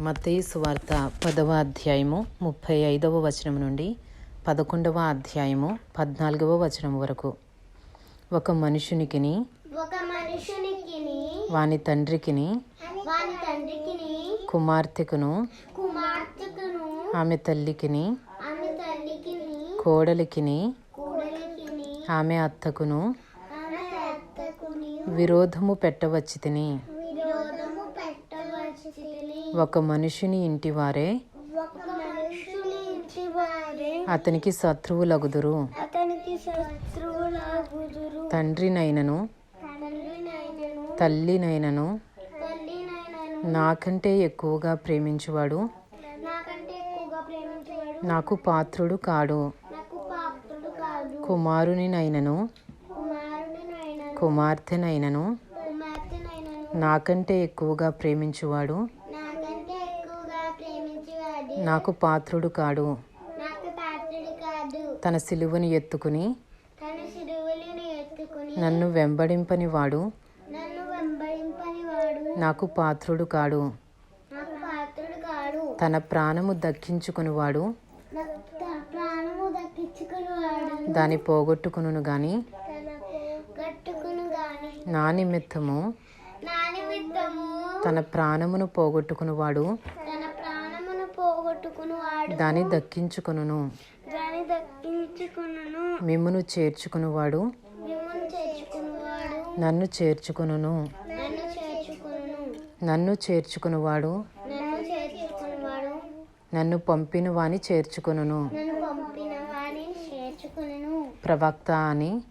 మత్తయి సువార్త పదవ అధ్యాయము ముప్పై ఐదవ వచనం నుండి పదకొండవ అధ్యాయము పద్నాలుగవ వచనం వరకు. ఒక మనుషునికిని వాని తండ్రికిని కుమార్తెకును ఆమె తల్లికిని కోడలికిని కూడలికి ఆమె అత్తకును విరోధము పెట్టవచ్చి తిని ఒక మనుషుని ఇంటివారే. అతనికి శత్రువులగుదురు. తండ్రినైనను. తల్లినైనను. నాకంటే ఎక్కువగా ప్రేమించువాడు. నాకు పాత్రుడు కాడు. కుమారునినైనను. కుమార్తెనైనను. నాకంటే ఎక్కువగా ప్రేమించువాడు? నాకు పాత్రుడు కాడు. తన సిలువను ఎత్తుకుని నన్ను వెంబడింపని వాడు నాకు పాత్రుడు కాడు. తన ప్రాణము దక్కించుకునివాడు. దాని పోగొట్టుకును గాని నా నిమిత్తము తన ప్రాణమును పోగొట్టుకునివాడు. దాన్ని దక్కించుకును మిమ్మును చేర్చుకునివాడు. నన్ను చేర్చుకొనును. నన్ను చేర్చుకును నన్ను చేర్చుకునివాడు. నన్ను పంపిన వాని వారిని చేర్చుకును ప్రవక్త అని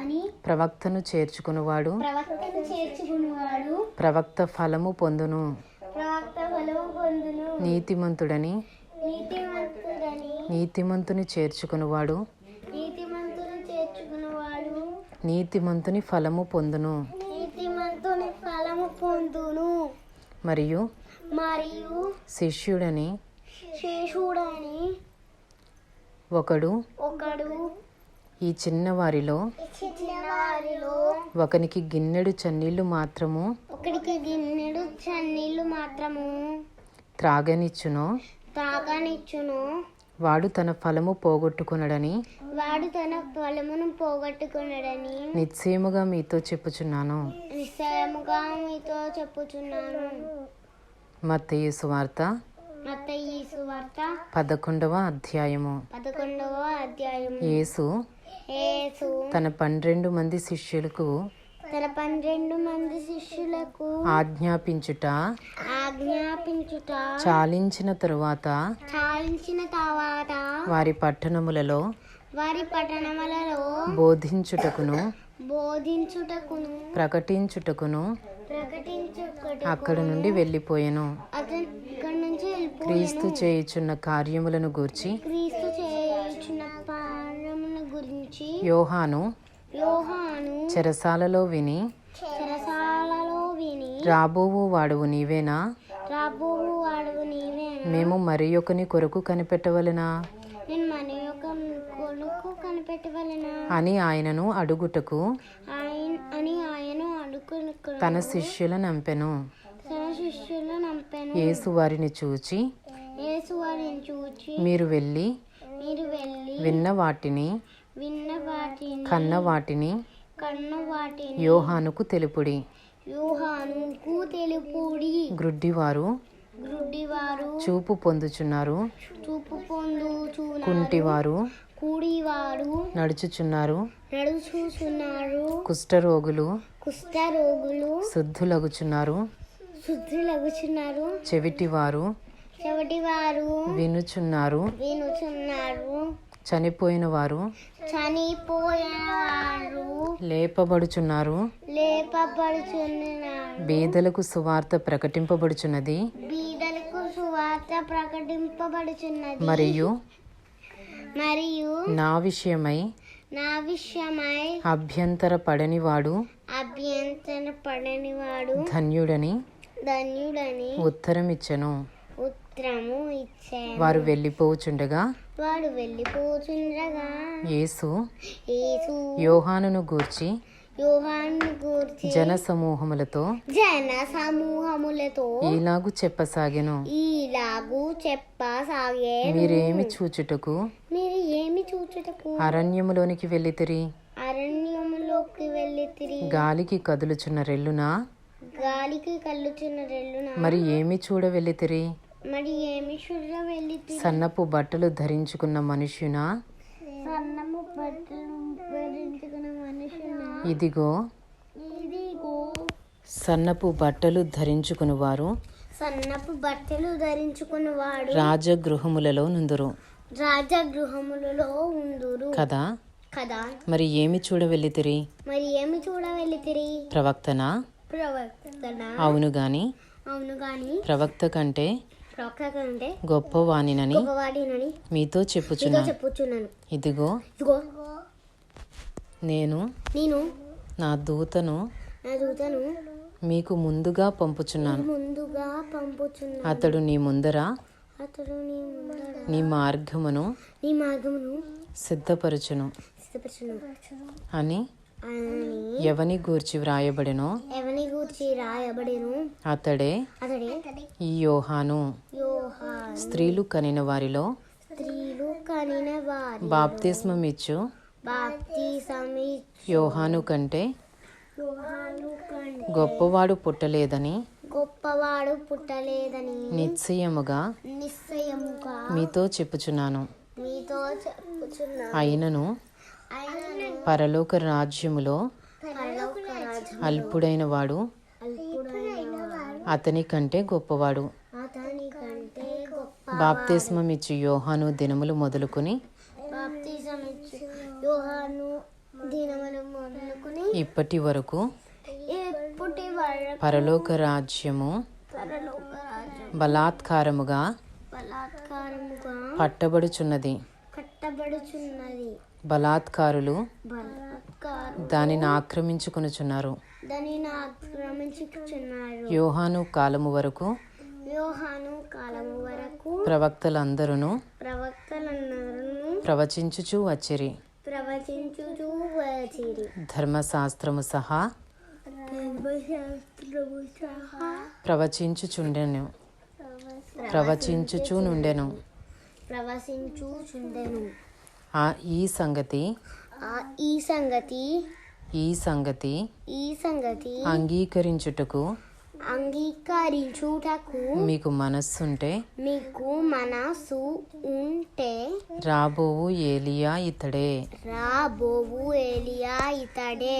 అని ప్రవక్తను చేర్చుకునివాడు. ప్రవక్తను చేర్చుకునేవాడు. ప్రవక్త ఫలము పొందును. ప్రవక్త బలము పొందును. నీతిమంతుడని నీతిమంతుడని నీతిమంతుని చేర్చుకునివాడు. నీతిమంతుని చేర్చుకునేవాడు. నీతిమంతుని ఫలము పొందును. నీతిమంతుని ఫలము పొందును. మరియు మరియు శిష్యుడని శేషుడని ఒకడు ఒకడు ఈ చిన్నవారిలో ఒకనికి గిన్నెడు చన్నీళ్ళు మాత్రము ఒకడికి గిన్నెడు చన్నీళ్ళు మాత్రము త్రాగనిచ్చునో. తాగనిచ్చును వాడు తన ఫలము పోగొట్టుకునడని వాడు తన ఫలమును పోగొట్టుకున్నాడని నిశ్చయముగా మీతో చెప్పుచున్నాను. నిశ్చయముగా మీతో చెప్పుచున్నాను. మత్తయి సువార్త మత ఈ సువార్త పదకొండవ అధ్యాయము. పదకొండవ అధ్యాయం యేసు యేసు తన పన్నెండు మంది శిష్యులకు తన పన్నెండు మంది శిష్యులకు ఆజ్ఞాపించుట ఆజ్ఞాపించుట చాలించిన తరువాత చాలించిన తర్వాత వారి పట్టణములలో వారి పట్టణములలో బోధించుటకును బోధించుటకును ప్రకటించుటకును ప్రకటించుటకు అక్కడి నుండి వెళ్ళిపోయెను. అతను ఇక్కడి నుంచి వెళ్ళిపోయాను. క్రీస్తు చేయుచున్న కార్యములను గూర్చి క్రీస్తు యోహాను యోహాను చెరసాలలో విని చెరసాలలో విని రాబోవు వాడువు నీవేనా? రాబోవు వాడవు నీవే మేము మరి ఒకని కొరకు కనిపెట్టవలెనా? నేను కొడుకు కనిపెట్టవలెనా? అని ఆయనను అడుగుటకు అని ఆయన అడుగును తన శిష్యుల నంపెను. తన శిష్యులు నంపాను. యేసు వారిని చూచి యేసు వారిని చూచి మీరు వెళ్ళి మీరు వెళ్ళి విన్న వాటిని వాటిని కన్న వాటిని కన్న వాటిని యోహానుకు తెలుపుడి. యూహానుకు తెలుపుడి. గ్రుడ్డివారు గ్రుడ్డివారు చూపు పొందుచున్నారు. చూపు పొందుచున్నారు. కుంటివారు కూడివారు నడుచుచున్నారు. నడుచుచున్నారు. కుష్ఠరోగులు కుష్ఠరోగులు శుద్ధులగుచున్నారు. శుద్ధులగుచున్నారు. చెవిటివారు చెవిటివారు వినుచున్నారు. వినుచున్నారు. చనిపోయిన వారు లేపబడుచున్నారు. లేపబడుచున్నారు. బీదలకు సువార్త ప్రకటింపబడుచున్నది. బీదలకు సువార్త ప్రకటింపబడుచున్నది. మరియు మరియు నా విషయమై నా విషయమై అభ్యంతర పడనివాడు అభ్యంతర పడనివాడు ధన్యుడని ధన్యుడని ఉత్తరమిచ్చెను. ఉత్తరము ఇచ్చాను. వారు వెళ్ళిపోవుచుండగా వాడు వెళ్ళిపోచుండగా యేసు యేసు యోహానును గూర్చి యోహాను గూర్చి జన సమూహములతో జన సమూహములతో ఈలాగు చెప్పసాగెను. ఈలాగు చెప్పసాగే మీరేమి చూచుటకు? మీరు ఏమి చూచుటకు? అరణ్యములోనికి వెళ్ళితిరి. అరణ్యములోకి వెళ్ళి తిరిగి గాలికి కదులుచున్న రెల్లునా? గాలికి కళ్ళుచున్న రెల్లున? మరి ఏమి చూడ వెళ్ళితిరి మరి ఏమి వెళ్ళి సన్నపు బట్టలు ధరించుకున్న బట్టలు మనుషున? ఇదిగో. ఇదిగో. సన్నపు బట్టలు ధరించుకుని వారు సన్నపు బట్టలు ధరించుకున్న వాడు రాజగృహములలో నుందురు. రాజగృహములలో ఉందురు. కదా? కదా? మరి ఏమి చూడ వెళ్ళితిరి మరి ఏమి చూడ వెళ్ళి తిరిగి ప్రవక్తనా? ప్రవర్తన అవును గాని? అవును గాని? ప్రవక్త కంటే గొప్పవాడినని మీతో చెప్పుచున్నాను. ఇదిగో నేను నేను నా దూతను నా దూతను మీకు ముందుగా పంపుచున్నాను. ముందుగా పంపుచున్నాను. అతడు నీ ముందర అతడు నీ ముందర నీ మార్గమును నీ మార్గమును సిద్ధపరచును. సిద్ధపరచును. అని ఎవని గూర్చి వ్రాయబడెనో గూర్చి రాయబడేను. అతడే అతడే ఈ యోహాను. యోహా స్త్రీలు కనిన వారిలో స్త్రీలు కనిన వారి బాప్తిస్మమిచ్చు. బాప్తిసమి యోహాను కంటే యోహాను కంటే గొప్పవాడు పుట్టలేదని గొప్పవాడు పుట్టలేదని నిశ్చయముగా నిశ్చయముగా మీతో చెప్పుచున్నాను. మీతో చెప్పుచున్నా అయినను పరలోక రాజ్యములో అల్పుడైన వాడు అతని కంటే గొప్పవాడు. గొప్ప బాప్తిస్మమిచ్చు యోహాను దినములు మొదలుకొని ఇప్పటి వరకు పరలోక రాజ్యము బలాత్కారముగా పట్టబడుచున్నది. బలాత్కారులు బలాత్కారం దానిని ఆక్రమించుకొనుచున్నారు. యోహాను కాలము వరకు యోహాను కాలము వరకు ప్రవక్తలందరూ ప్రవక్తలందరూ ప్రవచించుచూ వచ్చిరి. ప్రవచించుచూ వచ్చిరి. ధర్మశాస్త్రము సహా ధర్మశాస్త్రము సహా ప్రవచించుచుండెను. ప్రవచించుచూ నుండెను. ప్రవచించుచుండెను. ఈ సంగతి ఈ సంగతి ఈ సంగతి ఈ సంగతి అంగీకరించుటకు అంగీకరించుటకు మీకు మనస్సుంటే మీకు మనసు ఉంటే రాబోవు ఏలియా ఇతడే. రాబోవు ఏలియా ఇతడే.